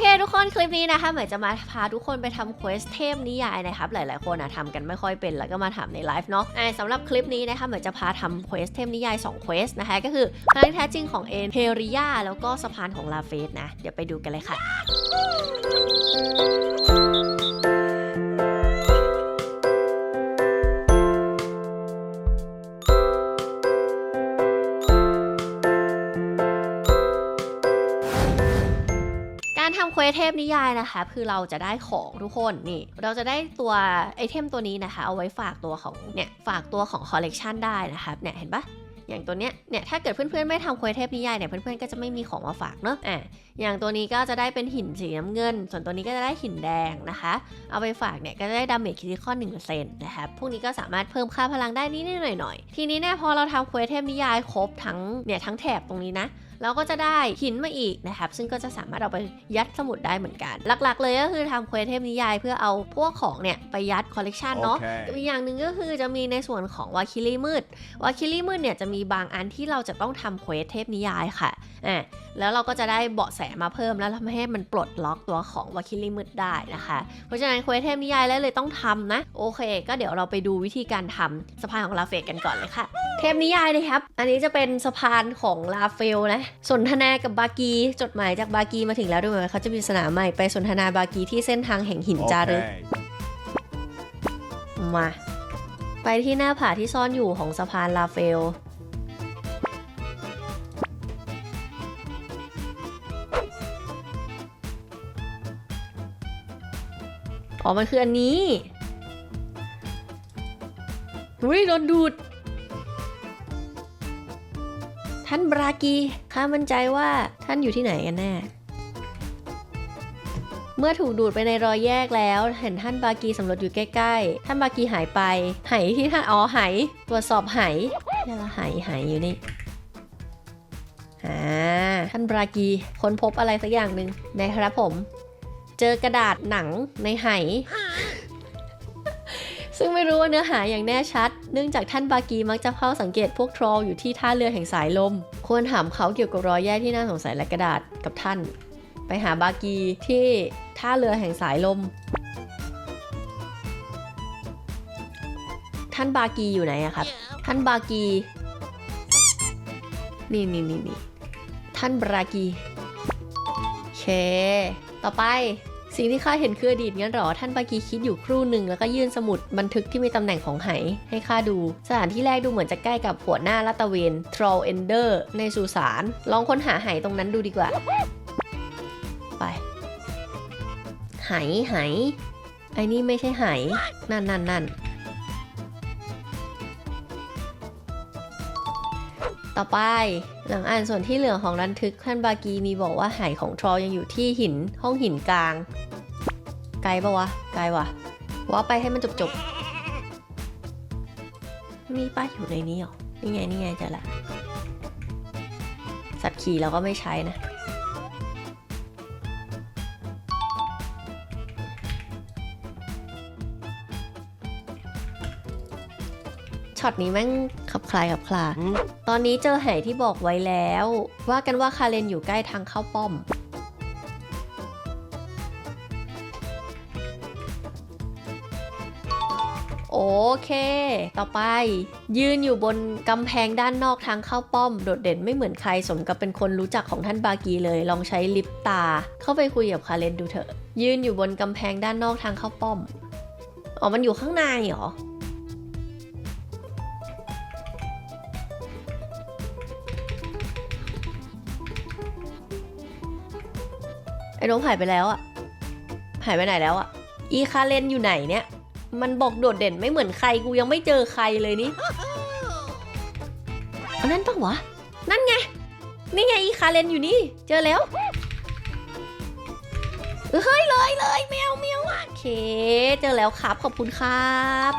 เคทุกคนคลิปนี้นะคะเหมือนจะมาพาทุกคนไปทำเควสเทพนิยายนะครับหลายๆคนนะทำกันไม่ค่อยเป็นแล้วก็มาถามในไลฟ์เนาะสำหรับคลิปนี้นะคะเหมือนจะพาทำเควสเทพนิยาย2เควสนะคะก็คือครั้งแท้จริงของเอ็นเฮริยาแล้วก็สะพานของลาเฟสนะ เดี๋ยวไปดูกันเลยค่ะ สเทพนิยายนะคะคือเราจะได้ของทุกคนนี่ เราจะได้ตัวไอเทมตัวนี้นะคะ เอาไว้ฝากตัวของเนี่ยฝากตัวของคอลเลกชันได้นะครับเนี่ยเห็นปะอย่างตัวเนี้ย เนี่ย ถ้าเกิดเพื่อนๆ ไม่ทำควสเทพนิยายเนี่ย เพื่อนๆ ก็จะไม่มีของมาฝากเนอะอะอย่างตัวนี้ก็จะได้เป็นหินสีน้ำเงิน ส่วนตัวนี้ก็จะได้หินแดงนะคะ เอาไปฝากเนี่ย ก็จะได้ดาเมจคิติคอนหนึ่งเปอร์เซ็นต์นะครับพวกนี้ก็สามารถเพิ่มค่าพลังได้นิดๆหน่อยๆ ทีนี้เนี่ยพอเราทำควสเทพนิยายครบทั้ง เนี่ย ทั้งแถบตรงนี้นะ เราก็จะได้หินมาอีกนะครับ ซึ่งก็จะสามารถเอาไปยัดสมุดได้เหมือนกัน หลักๆ เลยก็คือทำเควสเทพนิยายเพื่อเอาพวกของเนี่ยไปยัดคอลเลกชันเนาะ Okay. อีกอย่างหนึ่งก็คือจะมีในส่วนของวาคิลี่มืดวาคิลี่มืดเนี่ยจะมีบางอันที่เราจะต้องทำเควสเทพนิยายค่ะอ่าแล้วเราก็จะได้เบาะแสมาเพิ่มแล้วทำให้มันปลดล็อกตัวของวาคิลี่มืดได้นะคะ เพราะฉะนั้นเควสเทพนิยายแล้วเลยต้องทำนะ โอเค ก็เดี๋ยวเราไปดูวิธีการทำสะพานของลาเฟกกันก่อนเลยค่ะ เทพนิยายเลยครับ อันนี้จะเป็นสะพานของลาเฟลนะ สนทนากับบากี จดหมายจากบากีมาถึงแล้วด้วยไหมเขาจะมีสนามใหม่ไปสนทนาบากีที่เส้นทางแห่งหินจารึก Okay. มา ไปที่หน้าผาที่ซ่อนอยู่ของสะพานลาเฟล อ๋อ มันคืออันนี้ อุ้ยโดนดูดานบรากีข้ามั่นใจว่าท่านอยู่ที่ไหนกันแน่ เมื่อถูกดูดไปในรอยแยกแล้ว เห็นท่านบากีสำรวจอยู่ใกล้ๆ ท่านบากีหายไป ไหที่ท่านอ๋อไหตรวจสอบไหนี่ละไหไหอยู่นี่อ่าท่านบรากีค้นพบอะไรสักอย่างหนึ่งนะครับผม เจอกระดาษหนังในไห ซึ่งไม่รู้ว่าเนื้อหาอย่างแน่ชัด เนื่องจากท่านบากีมักจะเฝ้าสังเกตพวกทรอลอยู่ที่ท่าเรือแห่งสายลม ควรถามเขาเกี่ยวกับรอยแยกที่น่าสงสัยและกระดาษกับท่าน ไปหาบากีที่ท่าเรือแห่งสายลม ท่านบากีอยู่ไหนอะครับ ท่านบากี นี่นี่นี่นี่ท่านบากี โอเค ต่อไป สิ่งที่ข้าเห็นคืออดีตงั้นหรอท่านปากีคิดอยู่ครู่หนึ่งแล้วก็ยื่นสมุดบันทึกที่มีตำแหน่งของไหให้ข้าดู สถานที่แรกดูเหมือนจะใกล้กับหัวหน้าลาตะเวนทรอลเอนเดอร์ในสุสานลองค้นหาไหตรงนั้นดูดีกว่า ไป ไหไหไอ้นี่ไม่ใช่ไหนั่นนั่นนั่น ต่อไปหลังอ่านส่วนที่เหลือของรันทึกท่านบากีมีบอกว่าหายของทรอยังอยู่ที่หินห้องหินกลาง ไกลปะวะ ไกลวะว่าไปให้มันจบจบมีป้าอยู่ในนี้หรอ นี่ไง นี่ไงเจอละ สัตว์ขี่เราก็ไม่ใช้นะ ช็อตนี้แม่งขับคลายขับคลา Hmm? ตอนนี้เจอไหที่บอกไว้แล้ว ว่ากันว่าคาเรนอยู่ใกล้ทางเข้าป้อม โอเค ต่อไป ยืนอยู่บนกำแพงด้านนอกทางเข้าป้อม โดดเด่นไม่เหมือนใครสมกับเป็นคนรู้จักของท่านบากีเลย ลองใช้ลิปตา เข้าไปคุยกับคาเรนดูเถอะ ยืนอยู่บนกำแพงด้านนอกทางเข้าป้อม อ๋อ มันอยู่ข้างในเหรอ น้องหายไปแล้วอะหายไปไหนแล้วอะอีคาเลนอยู่ไหนเนี่ย มันบอกโดดเด่นไม่เหมือนใครกูยังไม่เจอใครเลยนี่อันนั้นปะวะ นั่นไง นี่ไงอีคาเลนอยู่นี่ เจอแล้วเออเฮ้ยเลยเลยแมวแมวโอเค เจอแล้วครับ ขอบคุณครับ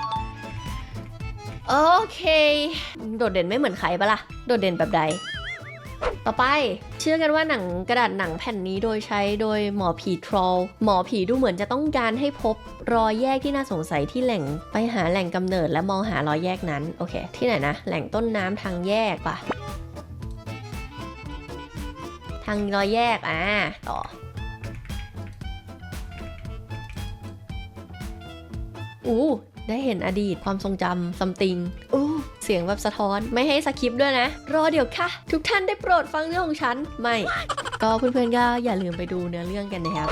โอเค โดดเด่นไม่เหมือนใครปะล่ะ โดดเด่นแบบใด ต่อไป เชื่อกันว่าหนังกระดาษหนังแผ่นนี้โดยใช้โดยหมอผีทรอลหมอผีดูเหมือนจะต้องการให้พบรอยแยกที่น่าสงสัยที่แหล่งไปหาแหล่งกำเนิดและมองหารอยแยกนั้นโอเค ที่ไหนนะ แหล่งต้นน้ำทางแยกปะทางรอยแยกอ่าต่อโอ้ ได้เห็นอดีตความทรงจำซัมติงอู้เสียงแบบสะท้อนไม่ให้สคริปต์ด้วยนะ รอเดี๋ยวค่ะ ทุกท่านได้โปรดฟังเรื่องของฉัน ไม่ ก็เพื่อนๆก็อย่าลืมไปดูเนื้อเรื่องกันนะครับ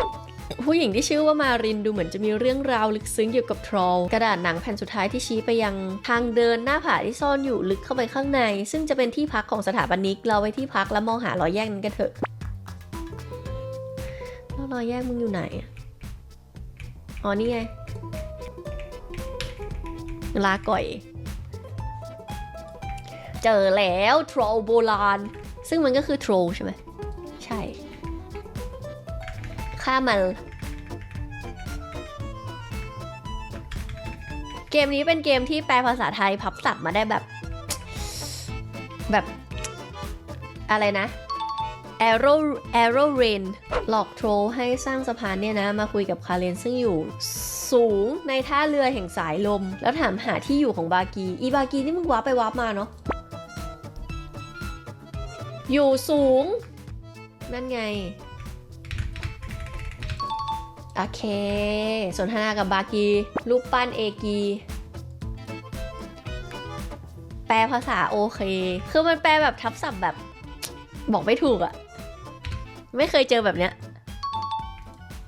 ผู้หญิงที่ชื่อว่ามารินดูเหมือนจะมีเรื่องราวลึกซึ้งเกี่ยวกับทรอลกระดาษหนังแผ่นสุดท้ายที่ชี้ไปยังทางเดินหน้าผาที่ซ่อนอยู่ลึกเข้าไปข้างใน ซึ่งจะเป็นที่พักของสถาปนิกเราไว้ที่พักแล้วมองหารอยแยกนั้นกันเถอะแล้วรอยแยกมึงอยู่ไหนอะอ๋อนี่ไง ลาก่อย เจอแล้วทรโบราณ ซึ่งมันก็คือโทรใช่ไหมใช่ฆ่ามัน เกมนี้เป็นเกมที่แปลภาษาไทยพับศัพท์มาได้แบบ แบบ อะไรนะ Arrow Arrow Rain หลอกโทรให้สร้างสะพานเนี่ยนะ มาคุยกับคาเรนซึ่งอยู่ สูงในท่าเรือแห่งสายลม แล้วถามหาที่อยู่ของบากีอีบากีนี่มึงวาร์ปไปวาร์ปมาเนาะอยู่สูง นั่นไงโอเค สนทนากับบากีรูปปั้นเอกีแปลภาษาโอเค คือมันแปลแบบทับศัพท์แบบ บอกไม่ถูกอะไม่เคยเจอแบบเนี้ย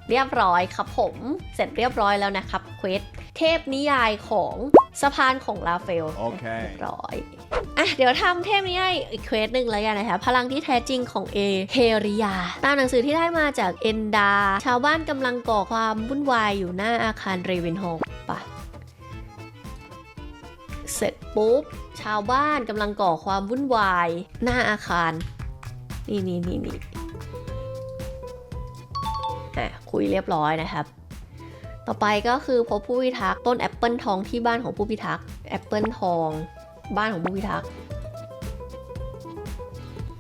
เรียบร้อยครับผม เสร็จเรียบร้อยแล้วนะครับเควสเทพนิยายของสะพานของลาเฟลโอเคเรียบร้อยอะเดี๋ยวทำเทพนิยายอีกเควสหนึ่งแล้วกันนะคะพลังที่แท้จริงของเอเฮริยา ตามหนังสือที่ได้มาจากเอนดา ชาวบ้านกำลังก่อความวุ่นวายอยู่หน้าอาคารเรวินโฮมปะเสร็จปุ๊บ ชาวบ้านกำลังก่อความวุ่นวายหน้าอาคาร นี่นี่นี่นี่อะ คุยเรียบร้อยนะครับ ต่อไปก็คือพบผู้พิทักษ์ต้นแอปเปิลทองที่บ้านของผู้พิทักษ์แอปเปิลทอง บ้านของผู้พิทักษ์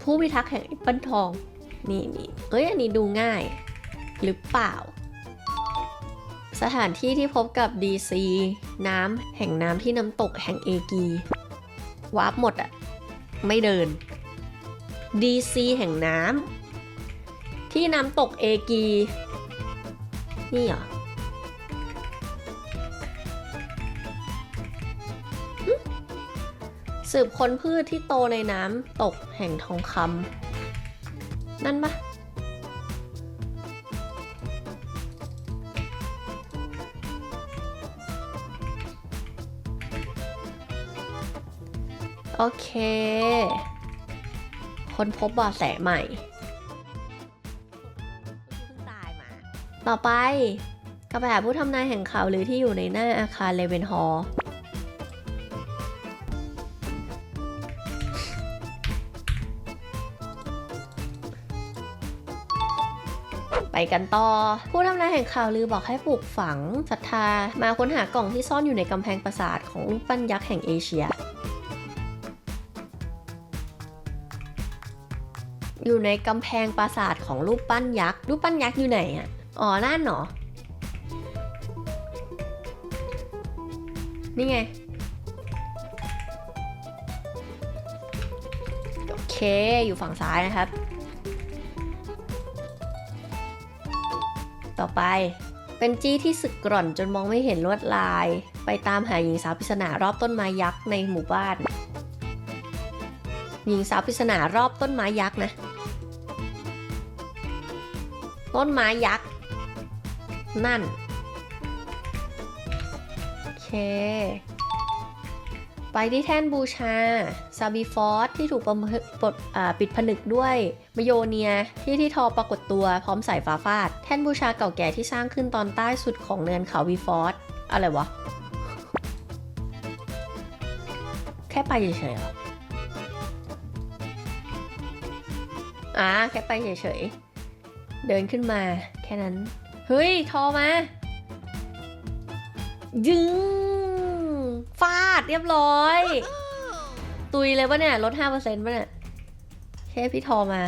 ผู้พิทักษ์แห่งแอปเปิลทองนี่นี่เอ้ยอันนี้ดูง่าย หรือเปล่า สถานที่ที่พบกับ DC น้ำแห่งน้ำที่น้ำตกแห่งเอกีวาร์ปหมดอะไม่เดิน DC แห่งน้ำที่น้ำตกเอกี นี่เหรอสืบค้นพืชที่โตในน้ำตกแห่งทองคำนั่นปะโอเค คนพบบาะแสใหม่ ต่อไปกลับไปหาผู้ทำนายแห่งข่าวหรือที่อยู่ในหน้าอาคารเลเวนฮอลไปกันต่อ ผู้ทำนายแห่งข่าวลือบอกให้ปลูกฝังศรัทธา มาค้นหากล่องที่ซ่อนอยู่ในกำแพงปราสาทของรูปปั้นยักษ์แห่งเอเชีย อยู่ในกำแพงปราสาทของรูปปั้นยักษ์ รูปปั้นยักษ์อยู่ไหนอะ อ๋อ นั่นเหรอ นี่ไง โอเค อยู่ฝั่งซ้ายนะครับ ต่อไป เป็นจี้ที่สึกกร่อนจนมองไม่เห็นลวดลาย ไปตามหาหญิงสาวปริศนารอบต้นไม้ยักษ์ในหมู่บ้าน หญิงสาวปริศนารอบต้นไม้ยักษ์นะ ต้นไม้ยักษ์ นั่น โอเค ไปที่แท่นบูชา ซาบีฟอสที่ถูกปปดปิดผนึกด้วยมโยเนียที่ที่ทอปรากฏตัวพร้อมสายฟ้าฟาด แท่นบูชาเก่าแก่ที่สร้างขึ้นตอนใต้สุดของเนินเขาวีฟอสอะไรวะ แค่ไปเฉยๆเหรออ่าแค่ไปเฉยๆ เดินขึ้นมาแค่นั้น เฮ้ย ทอมา ยึงฟาดเรียบร้อย ตุยเลยปะเนี่ย ลด 5%ปะเนี่ยแค่พี่ทอมา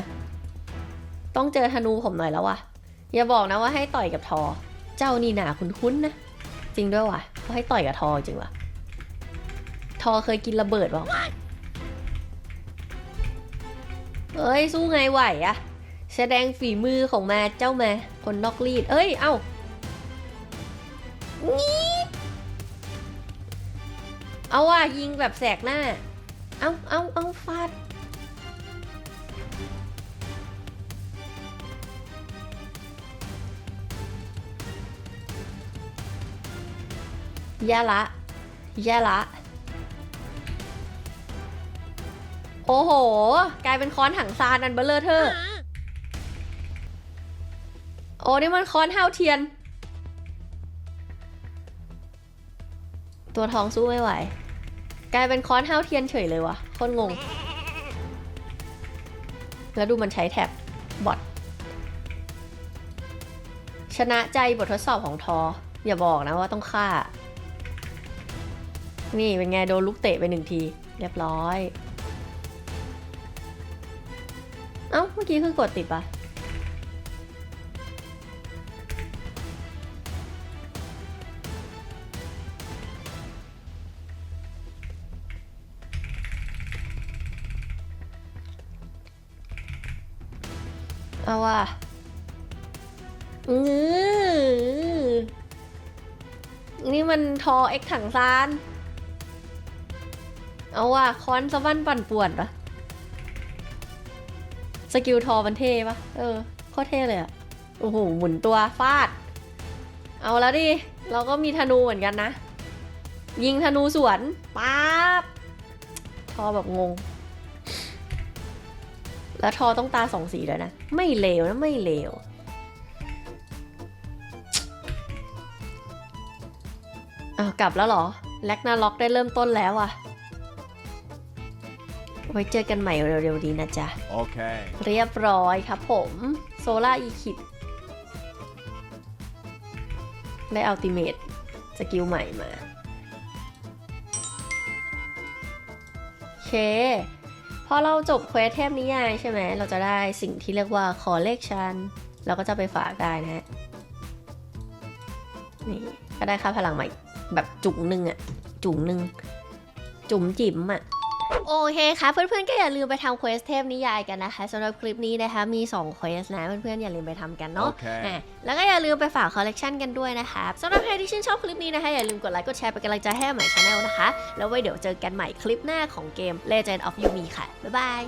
ต้องเจอธนูผมหน่อยแล้ววะอย่าบอกนะว่าให้ต่อยกับทอ เจ้านี่หนาคุ้นๆนะ จริงด้วยวะเขาให้ต่อยกับทอจริงวะทอเคยกินระเบิดเปล่าเอ้ย สู้ไงไหวอะ แสดงฝีมือของมาเจ้ามา คนนอกรีด เอ้ย เอ้างี้เอาว่ะยิงแบบแสกหน้า เอาเอาเอาฟาดย่ละย่ละ โอ้โห กลายเป็นค้อนถังซานอันเบลเลอร์เธอ อ้นี่มันค้อนห้าวเทียน ตัวทองสู้ไม่ไหว กลายเป็นค้อนห้าวเทียนเฉยเลยวะโคนงง แล้วดูมันใช้แท็บบอทชนะใจบททดสอบของทอ อย่าบอกนะว่าต้องฆ่า นี่เป็นไงโดนลูกเตะไปหนึ่งที เรียบร้อย เอ้า เมื่อกี้คือกดติดปะ เอาว่ะอือนี่มันทอเอ็กถังซาน เอาว่ะคอนสะบั้นปั่นป่วนปะสกิลทอมันเท่ปะเออโคตรเท่เลยอะโอ้โห หมุนตัวฟาด เอาแล้วดิ เราก็มีธนูเหมือนกันนะ ยิงธนูสวน ป๊าบ ทอแบบงง แล้วทอต้องตาสองสีด้วยนะ ไม่เลวนะไม่เลวอ้าวกลับแล้วเหรอแล็กนาล็อกได้เริ่มต้นแล้วอะไว้เจอกันใหม่เร็วๆนี้นะจ๊ะ Okay. เรียบร้อยครับผมโซล่าอีคิดได้อัลติเมตสกิลใหม่มา โอเค พอเราจบเควสเทพนิยายใช่ไหม เราจะได้สิ่งที่เรียกว่าคอเลขชันเราก็จะไปฝากได้นะฮะนี่ก็ได้ค่าพลังใหม่แบบจุ๋งหนึ่งอะจุ๋งหนึ่งจุ๋มจิ๋มอะ โอเคค่ะเพื่อนๆก็อย่าลืมไปทำเควสเทพนิยายกันนะคะสำหรับคลิปนี้นะคะมี2เควสนะเพื่อนๆอย่าลืมไปทำกันเนาะ Okay. อะแล้วก็อย่าลืมไปฝากคอลเลกชันกันด้วยนะคะสำหรับใครที่ชื่นชอบคลิปนี้นะคะอย่าลืมกดไลค์กดแชร์เป็นกำลังใจให้ใหม่ชาแนลนะคะ แล้วไว้เดี๋ยวเจอกันใหม่คลิปหน้าของเกม Legend of Yumi ค่ะบ๊ายบาย